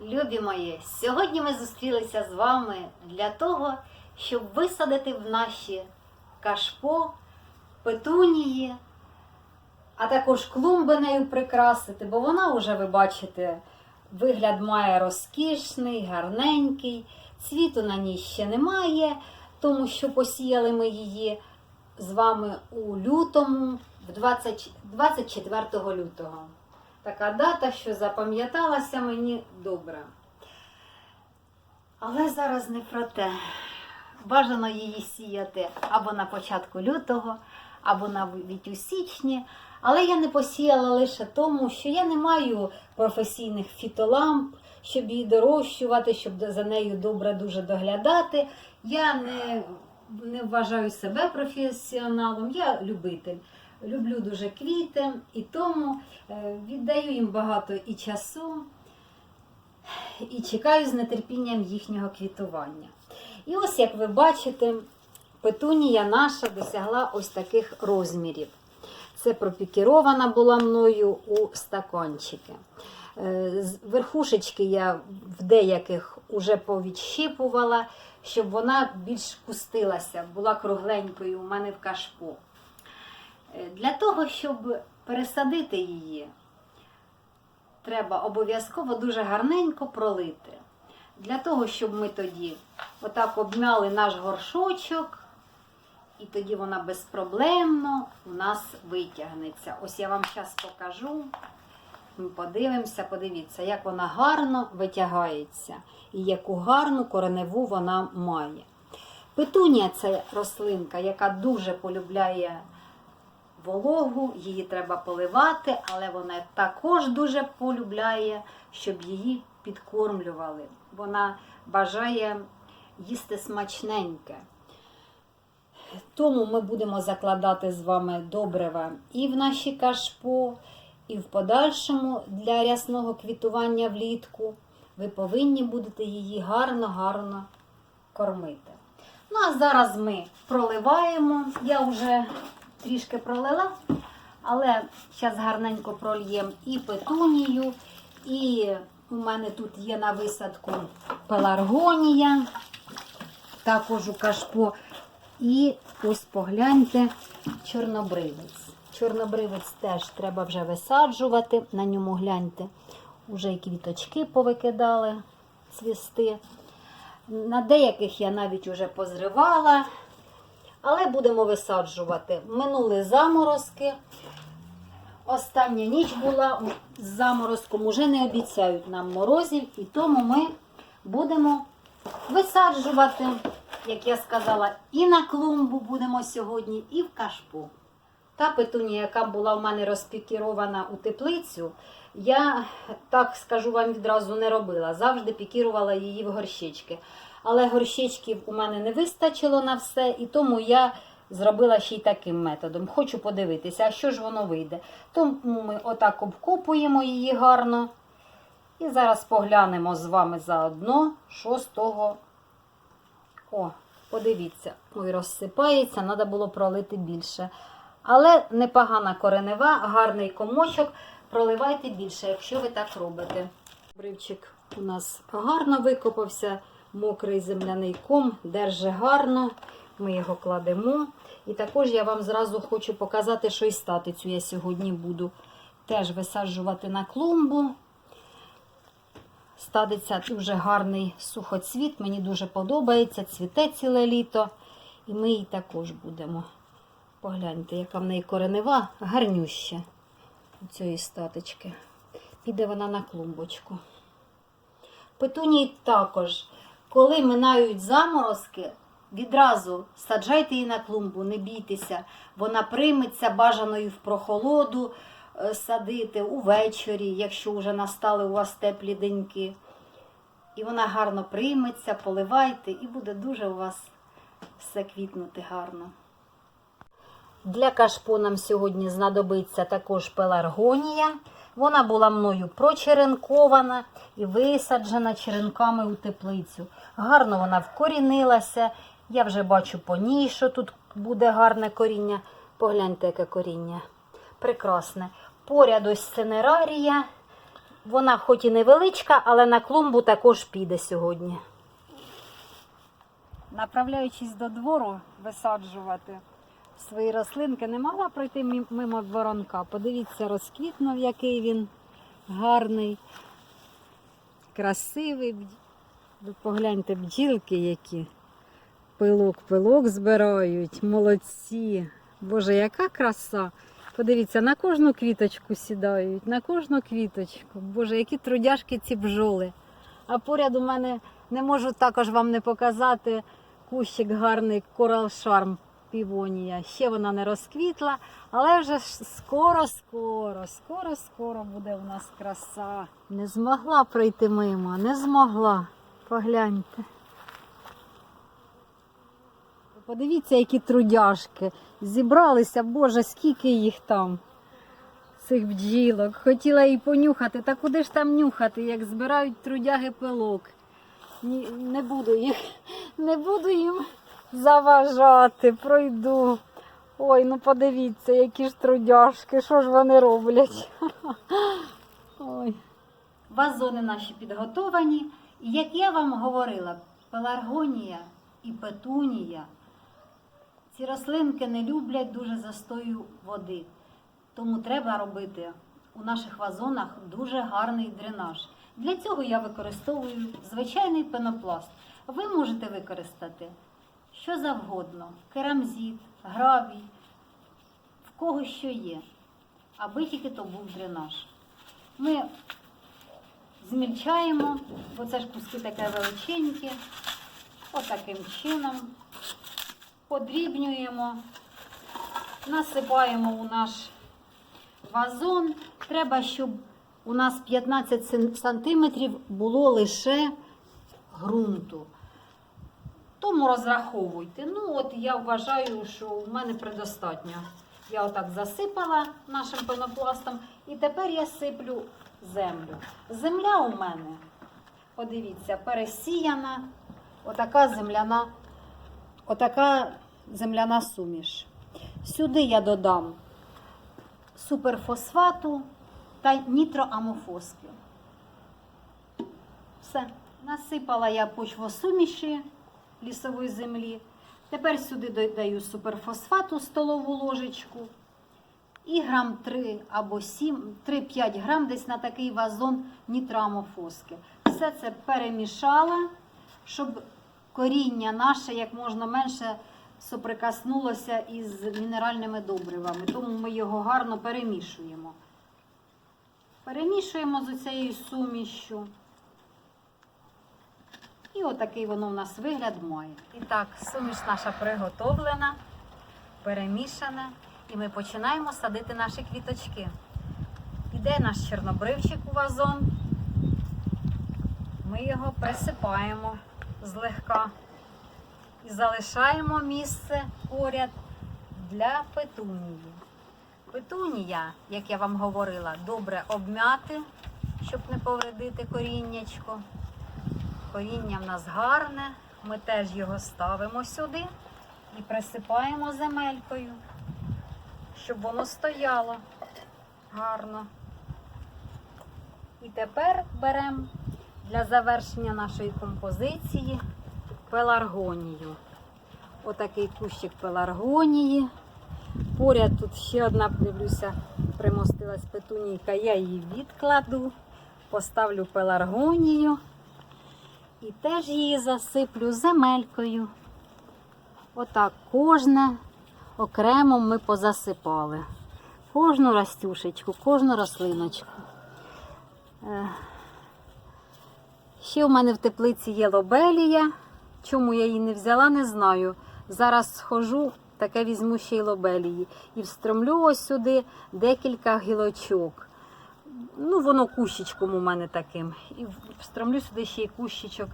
Любі мої, сьогодні ми зустрілися з вами для того, щоб висадити в наші кашпо, петунії, а також клумби нею прикрасити, бо вона вже, ви бачите, вигляд має розкішний, гарненький. Цвіту на ній ще немає, тому що посіяли ми її з вами у лютому, 20 24 лютого. Така дата, що запам'яталася мені добре. Але зараз не про те. Бажано її сіяти або на початку лютого, або навіть у січні. Але я не посіяла лише тому, що я не маю професійних фітоламп, щоб її дорощувати, щоб за нею добре дуже доглядати. Я не, не вважаю себе професіоналом, я любитель. Люблю дуже квіти і тому е, віддаю їм багато і часу, і чекаю з нетерпінням їхнього квітування. І ось, як ви бачите, петунія наша досягла ось таких розмірів. Це пропікірована була мною у стаканчики. Е, Верхушечки я в деяких уже повідщипувала, щоб вона більш кустилася, була кругленькою у мене в кашпо. Для того, щоб пересадити її, треба обов'язково дуже гарненько пролити. Для того, щоб ми тоді отак обмяли наш горшочок, і тоді вона безпроблемно у нас витягнеться. Ось я вам зараз покажу. Ми подивимося, подивіться, як вона гарно витягається і яку гарну кореневу вона має. Петунія це рослинка, яка дуже полюбляє вологу, її треба поливати, але вона також дуже полюбляє, щоб її підкормлювали. Вона бажає їсти смачненьке. Тому ми будемо закладати з вами добрива і в наші кашпо, і в подальшому для рясного квітування влітку. Ви повинні будете її гарно-гарно кормити. Ну, а зараз ми проливаємо. Я вже трішки пролила, але зараз гарненько прольємо і петунію, і у мене тут є на висадку пеларгонія, також у кашпо. І ось погляньте, чорнобривець. Чорнобривець теж треба вже висаджувати. На ньому гляньте, уже і квіточки повикидали цвісти. На деяких я навіть уже позривала, але будемо висаджувати. Минули заморозки. Остання ніч була з заморозком, уже не обіцяють нам морозів, і тому ми будемо висаджувати, як я сказала, і на клумбу будемо сьогодні, і в кашпо. Та петунія, яка була в мене розпікірована у теплицю, я так скажу вам відразу не робила. Завжди пікірувала її в горщички. Але горщичків у мене не вистачило на все, і тому я зробила ще й таким методом. Хочу подивитися, а що ж воно вийде. Тому ми отак обкопуємо її гарно. І зараз поглянемо з вами заодно, що з. О, подивіться, ой, розсипається, треба було пролити більше. Але непогана коренева, гарний комочок. Проливайте більше, якщо ви так робите. Бривчик у нас гарно викопався, мокрий земляний ком, держи гарно. Ми його кладемо. І також я вам зразу хочу показати, що і статицю я сьогодні буду теж висаджувати на клумбу. Стадиться дуже гарний сухоцвіт, мені дуже подобається, цвіте ціле літо. І ми її також будемо. Погляньте, яка в неї коренева, гарнюща у цієї статички. Піде вона на клумбочку. Петунії також, коли минають заморозки, відразу саджайте її на клумбу, не бійтеся. Вона прийметься бажаною в прохолоду е, садити увечері, якщо вже настали у вас теплі деньки. І вона гарно прийметься, поливайте, і буде дуже у вас все квітнути гарно. Для кашпо нам сьогодні знадобиться також пеларгонія. Вона була мною прочеренкована і висаджена черенками у теплицю. Гарно вона вкорінилася. Я вже бачу по ній, що тут буде гарне коріння. Погляньте, яке коріння. Прекрасне. Поряд ось сценерарія. Вона хоч і невеличка, але на клумбу також піде сьогодні. Направляючись до двору висаджувати свої рослинки, не могла пройти мимо воронка. Подивіться, розквітнув, який він гарний, красивий. Ви погляньте, бджілки які. Пилок, пилок збирають, молодці. Боже, яка краса! Подивіться, на кожну квіточку сідають, на кожну квіточку. Боже, які трудяшки ці бджоли. А поряд у мене не можу також вам не показати кущик гарний корал шарм півонія. Ще вона не розквітла, але вже скоро, скоро, скоро, скоро буде у нас краса. Не змогла пройти мимо, не змогла. Погляньте. Подивіться, які трудяшки. Зібралися, Боже, скільки їх там, цих бджілок. Хотіла і понюхати. Та куди ж там нюхати, як збирають трудяги пилок. Ні, не буду їх, не буду їм заважати, пройду. Ой, ну подивіться, які ж трудяшки, що ж вони роблять. Ой. Вазони наші підготовані. Як я вам говорила, пеларгонія і петунія, ці рослинки не люблять дуже застою води. Тому треба робити у наших вазонах дуже гарний дренаж. Для цього я використовую звичайний пенопласт. Ви можете використати що завгодно: керамзит, гравій, в кого що є, аби тільки то був дренаж. Ми змільчаємо, бо це ж куски таке величенькі, отаким чином подрібнюємо, насипаємо у наш вазон. Треба, щоб у нас 15 сен- сантиметрів було лише ґрунту. Тому розраховуйте. Ну, от я вважаю, що у мене предостатньо. Я отак засипала нашим пенопластом, і тепер я сиплю землю. Земля у мене, подивіться, пересіяна, отака земляна, отака земляна суміш. Сюди я додам суперфосфату та нітроамофоски. Все. Насипала я почвосуміші лісової землі. Тепер сюди додаю суперфосфату столову ложечку. І грам 3 або 7, 3-5 грам десь на такий вазон нітроамофоски. Все це перемішала, щоб коріння наше як можна менше соприкоснулося із мінеральними добривами. Тому ми його гарно перемішуємо. Перемішуємо з цією сумішю. І отакий воно в нас вигляд має. І так, суміш наша приготовлена, перемішана. І ми починаємо садити наші квіточки. Іде наш чорнобривчик у вазон. Ми його присипаємо злегка і залишаємо місце поряд для петунії. Петунія, як я вам говорила, добре обмяти, щоб не повредити коріннячко. Коріння в нас гарне, ми теж його ставимо сюди і присипаємо земелькою, щоб воно стояло гарно. І тепер беремо для завершення нашої композиції пеларгонію. Отакий кущик пеларгонії. Поряд тут ще одна, дивлюся, примостилась петунійка. Я її відкладу, поставлю пеларгонію. І теж її засиплю земелькою. Отак кожне окремо ми позасипали. Кожну растюшечку, кожну рослиночку. Е, Ще в мене в теплиці є лобелія. Чому я її не взяла, не знаю. Зараз схожу, таке візьму ще й лобелії. І встромлю ось сюди декілька гілочок. Ну, воно кущичком у мене таким. І встромлю сюди ще й кущичок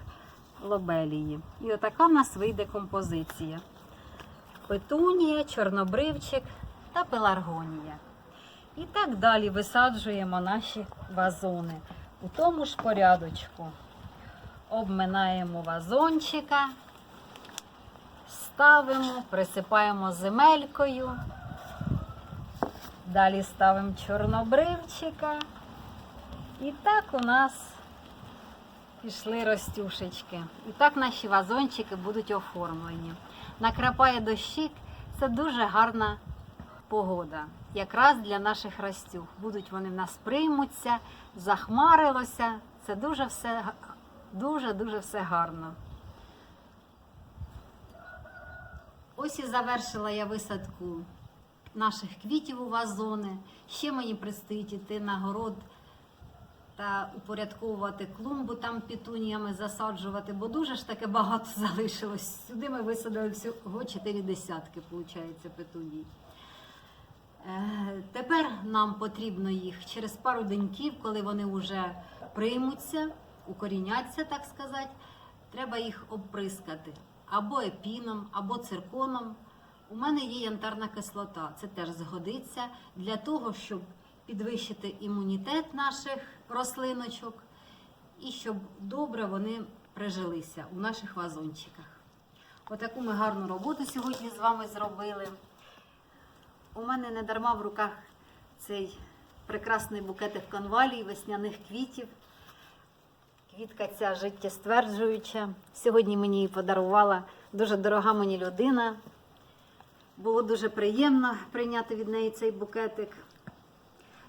лобелії. І отака в нас вийде композиція. Петунія, чорнобривчик та пеларгонія. І так далі висаджуємо наші вазони у тому ж порядочку. Обминаємо вазончика, ставимо, присипаємо земелькою. Далі ставимо чорнобривчика І так у нас пішли ростюшечки. І так наші вазончики будуть оформлені. Накрапає дощик, це дуже гарна погода. Якраз для наших ростюх. Будуть вони в нас приймуться, захмарилося. Це дуже все дуже-дуже все гарно. Ось і завершила я висадку наших квітів у вазони. Ще мені предстоїть іти на город та упорядковувати клумбу там петуніями засаджувати, бо дуже ж таки багато залишилось. Сюди ми висадили всього 4 десятки, виходить, петуній. Е, Тепер нам потрібно їх через пару деньків, коли вони вже приймуться, укоріняться, так сказати, треба їх обприскати або епіном, або цирконом. У мене є янтарна кислота, це теж згодиться для того, щоб підвищити імунітет наших рослиночок і щоб добре вони прижилися у наших вазончиках. Отаку ми гарну роботу сьогодні з вами зробили. У мене не дарма в руках цей прекрасний букетик конвалій, весняних квітів. Квітка ця життєстверджуюча. Сьогодні мені її подарувала дуже дорога мені людина. Було дуже приємно прийняти від неї цей букетик.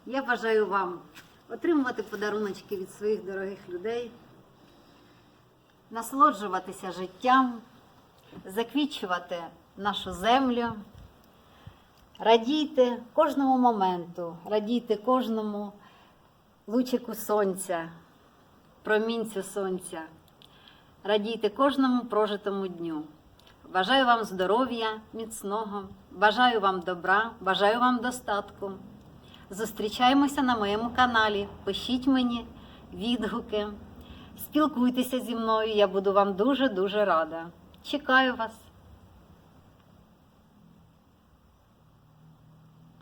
Я бажаю вам отримувати подаруночки від своїх дорогих людей, насолоджуватися життям, заквічувати нашу землю. Радійте кожному моменту, радійте кожному лучику сонця, промінцю сонця. Радійте кожному прожитому дню. Бажаю вам здоров'я міцного, бажаю вам добра, бажаю вам достатку. Зустрічаємося на моєму каналі. Пишіть мені відгуки, спілкуйтеся зі мною, я буду вам дуже-дуже рада. Чекаю вас.